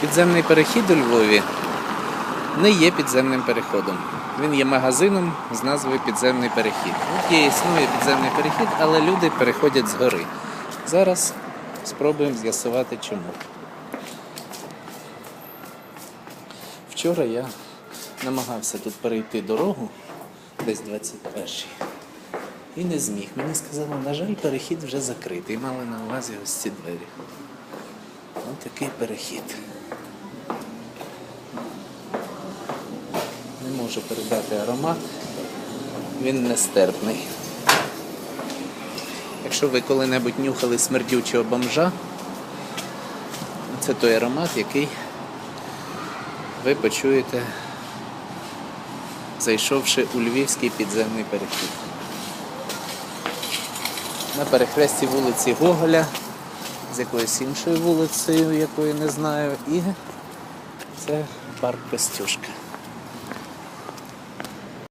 Підземний перехід у Львові не є підземним переходом. Він є магазином з назвою Підземний перехід. От є існує підземний перехід, але люди переходять з гори. Зараз спробуємо з'ясувати чому. Вчора я намагався тут перейти дорогу, десь 21-й, і не зміг. Мені сказали, на жаль, перехід вже закритий. Мали на увазі ось ці двері. Ось такий перехід. Можу передати аромат. Він нестерпний. Якщо ви коли-небудь нюхали смердючого бомжа, це той аромат, який ви почуєте, зайшовши у львівський підземний перехід. На перехресті вулиці Гоголя з якоюсь іншою вулицею, якої не знаю, і це парк Костюшка.